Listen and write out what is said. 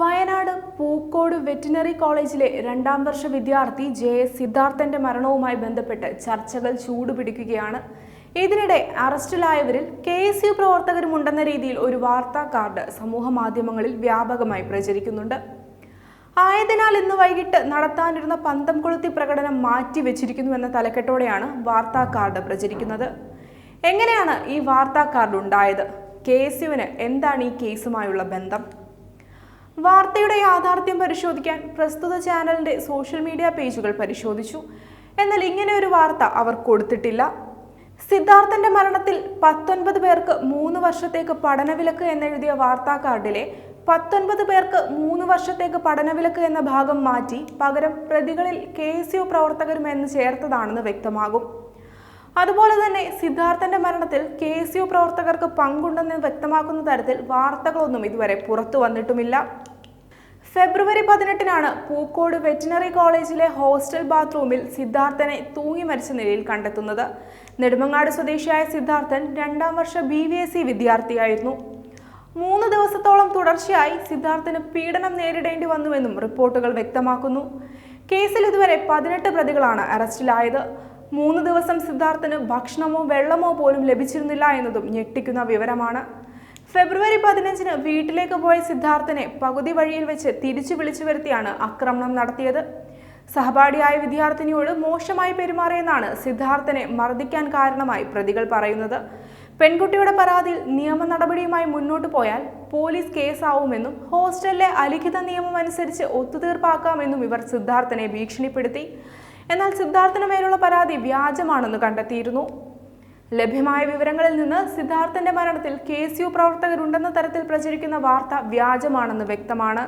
Wayanad Pookode veterinary കോളേജിലെ രണ്ടാം വർഷ വിദ്യാർത്ഥി ജെ എസ് സിദ്ധാർത്ഥന്റെ മരണവുമായി ബന്ധപ്പെട്ട് ചർച്ചകൾ ചൂടുപിടിക്കുകയാണ്. ഇതിനിടെ അറസ്റ്റിലായവരിൽ കെ എസ് യു പ്രവർത്തകരുമുണ്ടെന്ന രീതിയിൽ ഒരു വാർത്താ കാർഡ് സമൂഹ മാധ്യമങ്ങളിൽ വ്യാപകമായി പ്രചരിക്കുന്നുണ്ട്. ആയതിനാൽ ഇന്ന് വൈകിട്ട് നടത്താനിരുന്ന പന്തം കൊളുത്തി പ്രകടനം മാറ്റിവെച്ചിരിക്കുന്നുവെന്ന തലക്കെട്ടോടെയാണ് വാർത്താ കാർഡ് പ്രചരിക്കുന്നത്. എങ്ങനെയാണ് ഈ വാർത്താ കാർഡ് ഉണ്ടായത്? കെ എസ് യുവിന് എന്താണ് ഈ കേസുമായുള്ള ബന്ധം? വാർത്തയുടെ യാഥാർത്ഥ്യം പരിശോധിക്കാൻ പ്രസ്തുത ചാനലിന്റെ സോഷ്യൽ മീഡിയ പേജുകൾ പരിശോധിച്ചു. എന്നാൽ ഇങ്ങനെ ഒരു വാർത്ത അവർ കൊടുത്തിട്ടില്ല. സിദ്ധാർത്ഥന്റെ മരണത്തിൽ പത്തൊൻപത് പേർക്ക് മൂന്ന് വർഷത്തേക്ക് പഠനവിലക്ക് എന്നെഴുതിയ വാർത്താ കാർഡിലെ പത്തൊൻപത് പേർക്ക് മൂന്ന് വർഷത്തേക്ക് പഠനവിലക്ക് എന്ന ഭാഗം മാറ്റി പകരം പ്രതികളിൽ കെ എസ് യു പ്രവർത്തകരും എന്ന് ചേർത്തതാണെന്ന് വ്യക്തമാകും. അതുപോലെ തന്നെ സിദ്ധാർത്ഥന്റെ മരണത്തിൽ കെ എസ് യു പ്രവർത്തകർക്ക് പങ്കുണ്ടെന്ന് വ്യക്തമാക്കുന്ന തരത്തിൽ വാർത്തകളൊന്നും ഇതുവരെ പുറത്തു വന്നിട്ടുമില്ല. ഫെബ്രുവരി പതിനെട്ടിനാണ് പൂക്കോട് വെറ്റിനറി കോളേജിലെ ഹോസ്റ്റൽ ബാത്റൂമിൽ സിദ്ധാർത്ഥനെ തൂങ്ങി മരിച്ച നിലയിൽ കണ്ടെത്തുന്നത്. നെടുമങ്ങാട് സ്വദേശിയായ സിദ്ധാർത്ഥൻ രണ്ടാം വർഷ ബി വി എസ് സി വിദ്യാർത്ഥിയായിരുന്നു. മൂന്ന് ദിവസത്തോളം തുടർച്ചയായി സിദ്ധാർത്ഥന് പീഡനം നേരിടേണ്ടി വന്നുവെന്നും റിപ്പോർട്ടുകൾ വ്യക്തമാക്കുന്നു. കേസിൽ ഇതുവരെ പതിനെട്ട് പ്രതികളാണ് അറസ്റ്റിലായത്. മൂന്ന് ദിവസം സിദ്ധാർത്ഥന് ഭക്ഷണമോ വെള്ളമോ പോലും ലഭിച്ചിരുന്നില്ല എന്നതും ഞെട്ടിക്കുന്ന വിവരമാണ്. ഫെബ്രുവരി പതിനഞ്ചിന് വീട്ടിലേക്ക് പോയ സിദ്ധാർത്ഥനെ പകുതി വഴിയിൽ വെച്ച് തിരിച്ചു വിളിച്ചു വരുത്തിയാണ് ആക്രമണം നടത്തിയത്. സഹപാഠിയായ വിദ്യാർത്ഥിനിയോട് മോശമായി പെരുമാറിയെന്നാണ് സിദ്ധാർത്ഥനെ മർദ്ദിക്കാൻ കാരണമായി പ്രതികൾ പറയുന്നത്. പെൺകുട്ടിയുടെ പരാതിയിൽ നിയമ നടപടിയുമായി മുന്നോട്ട് പോയാൽ പോലീസ് കേസാവുമെന്നും ഹോസ്റ്റലിലെ അലിഖിത നിയമം അനുസരിച്ച് ഒത്തുതീർപ്പാക്കാമെന്നും ഇവർ സിദ്ധാർത്ഥനെ ഭീഷണിപ്പെടുത്തി. എന്നാൽ സിദ്ധാർത്ഥന് മേലുള്ള പരാതി വ്യാജമാണെന്ന് കണ്ടെത്തിയിരുന്നു. ലഭ്യമായ വിവരങ്ങളിൽ നിന്ന് സിദ്ധാർത്ഥന്റെ മരണത്തിൽ കെ പ്രവർത്തകരുണ്ടെന്ന തരത്തിൽ പ്രചരിക്കുന്ന വാർത്ത വ്യാജമാണെന്ന് വ്യക്തമാണ്.